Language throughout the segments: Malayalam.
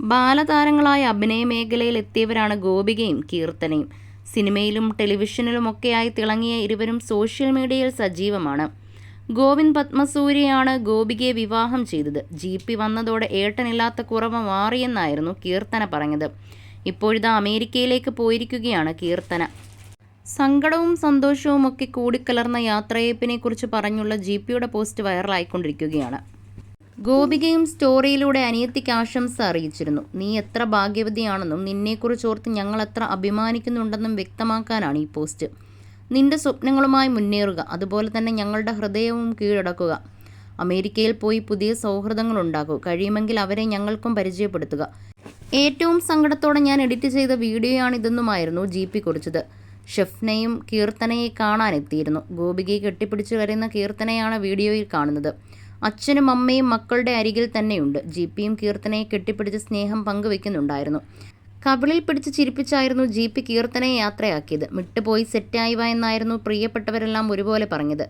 ബാലതാരങ്ങളായ അഭിനയ മേഖലയിൽ എത്തിയവരാണ് ഗോപികയും കീർത്തനയും. സിനിമയിലും ടെലിവിഷനിലുമൊക്കെയായി തിളങ്ങിയ ഇരുവരും സോഷ്യൽ മീഡിയയിൽ സജീവമാണ്. ഗോവിന്ദ് പത്മസൂര്യയാണ് ഗോപികയെ വിവാഹം ചെയ്തത്. ജി പി വന്നതോടെ ഏട്ടനില്ലാത്ത കുറവ് മാറിയെന്നായിരുന്നു കീർത്തന പറഞ്ഞത്. ഇപ്പോഴിതാ അമേരിക്കയിലേക്ക് പോയിരിക്കുകയാണ് കീർത്തന. സങ്കടവും സന്തോഷവും ഒക്കെ കൂടിക്കലർന്ന യാത്രയപ്പിനെക്കുറിച്ച് പറഞ്ഞുള്ള ജി പിയുടെ പോസ്റ്റ് വൈറലായിക്കൊണ്ടിരിക്കുകയാണ്. ഗോപികയും സ്റ്റോറിയിലൂടെ അനിയത്തിക്ക് ആശംസ അറിയിച്ചിരുന്നു. നീ എത്ര ഭാഗ്യവതിയാണെന്നും നിന്നെക്കുറിച്ച് ഓർത്ത് ഞങ്ങൾ എത്ര അഭിമാനിക്കുന്നുണ്ടെന്നും വ്യക്തമാക്കാനാണ് ഈ പോസ്റ്റ്. നിന്റെ സ്വപ്നങ്ങളുമായി മുന്നേറുക അതുപോലെ തന്നെ ഞങ്ങളുടെ ഹൃദയവും കീഴടക്കുക. അമേരിക്കയിൽ പോയി പുതിയ സൗഹൃദങ്ങൾ ഉണ്ടാക്കുക കഴിയുമെങ്കിൽ അവരെ ഞങ്ങൾക്കും പരിചയപ്പെടുത്തുക. ഏറ്റവും സങ്കടത്തോടെ ഞാൻ എഡിറ്റ് ചെയ്ത വീഡിയോയാണിതെന്നുമായിരുന്നു ജി പി കുറിച്ചത്. ഷെഫ്നയും കീർത്തനയെ കാണാനെത്തിയിരുന്നു. ഗോപികയെ കെട്ടിപ്പിടിച്ചു വരുന്ന കീർത്തനയാണ് വീഡിയോയിൽ കാണുന്നത്. അച്ഛനും അമ്മയും മക്കളുടെ അരികിൽ തന്നെയുണ്ട്. ജി പിയും കീർത്തനയെ കെട്ടിപ്പിടിച്ച് സ്നേഹം പങ്കുവെക്കുന്നുണ്ടായിരുന്നു. കവിളിൽ പിടിച്ച് ചിരിപ്പിച്ചായിരുന്നു ജി പി കീർത്തനയെ യാത്രയാക്കിയത്. വിട്ടുപോയി സെറ്റായി വാ എന്നായിരുന്നു പ്രിയപ്പെട്ടവരെല്ലാം ഒരുപോലെ പറഞ്ഞത്.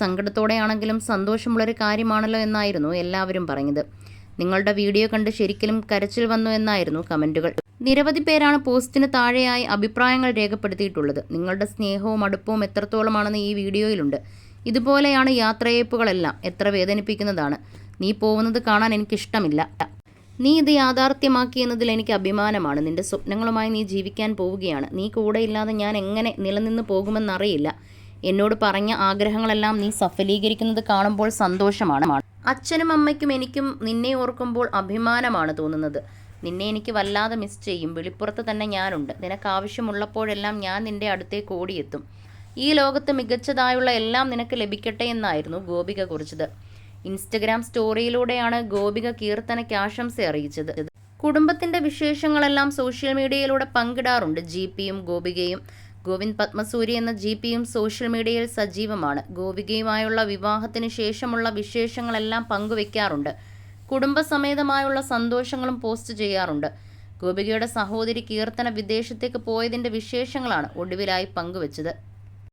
സങ്കടത്തോടെയാണെങ്കിലും സന്തോഷമുള്ളൊരു കാര്യമാണല്ലോ എന്നായിരുന്നു എല്ലാവരും പറഞ്ഞത്. നിങ്ങളുടെ വീഡിയോ കണ്ട് ശരിക്കലും കരച്ചിൽ വന്നു എന്നായിരുന്നു കമന്റുകൾ നിരവധി പേരാണ് പോസ്റ്റിന് താഴെയായി അഭിപ്രായങ്ങൾ രേഖപ്പെടുത്തിയിട്ടുള്ളത്. നിങ്ങളുടെ സ്നേഹവും അടുപ്പവും എത്രത്തോളമാണെന്ന് ഈ വീഡിയോയിലുണ്ട്. ഇതുപോലെയാണ് യാത്രയയപ്പുകളെല്ലാം എത്ര വേദനിപ്പിക്കുന്നതാണ്. നീ പോകുന്നത് കാണാൻ എനിക്കിഷ്ടമില്ല. നീ ഇത് യാഥാർത്ഥ്യമാക്കി എന്നതിൽ എനിക്ക് അഭിമാനമാണ്. നിന്റെ സ്വപ്നങ്ങളുമായി നീ ജീവിക്കാൻ പോവുകയാണ്. നീ കൂടെ ഇല്ലാതെ ഞാൻ എങ്ങനെ നിലനിന്ന് പോകുമെന്നറിയില്ല. എന്നോട് പറഞ്ഞ ആഗ്രഹങ്ങളെല്ലാം നീ സഫലീകരിക്കുന്നത് കാണുമ്പോൾ സന്തോഷമാണ്. അച്ഛനും അമ്മയ്ക്കും എനിക്കും നിന്നെ ഓർക്കുമ്പോൾ അഭിമാനമാണ് തോന്നുന്നത്. നിന്നെ എനിക്ക് വല്ലാതെ മിസ് ചെയ്യും. വെളിപ്പുറത്ത് തന്നെ ഞാനുണ്ട്. നിനക്ക് ആവശ്യമുള്ളപ്പോഴെല്ലാം ഞാൻ നിന്റെ അടുത്തേക്ക് ഓടിയെത്തും. ഈ ലോകത്ത് മികച്ചതായുള്ള എല്ലാം നിനക്ക് ലഭിക്കട്ടെ എന്നായിരുന്നു ഗോപിക കുറിച്ചത്. ഇൻസ്റ്റഗ്രാം സ്റ്റോറിയിലൂടെയാണ് ഗോപിക കീർത്തനയ്ക്ക് ആശംസ അറിയിച്ചത്. കുടുംബത്തിന്റെ വിശേഷങ്ങളെല്ലാം സോഷ്യൽ മീഡിയയിലൂടെ പങ്കിടാറുണ്ട് ജി പിയും ഗോപികയും. ഗോവിന്ദ് പത്മസൂരി എന്ന ജി പിയും സോഷ്യൽ മീഡിയയിൽ സജീവമാണ്. ഗോപികയുമായുള്ള വിവാഹത്തിന് ശേഷമുള്ള വിശേഷങ്ങളെല്ലാം പങ്കുവെക്കാറുണ്ട്. കുടുംബസമേതമായുള്ള സന്തോഷങ്ങളും പോസ്റ്റ് ചെയ്യാറുണ്ട്. ഗോപികയുടെ സഹോദരി കീർത്തന വിദേശത്തേക്ക് പോയതിന്റെ വിശേഷങ്ങളാണ് ഒടുവിലായി പങ്കുവച്ചത്.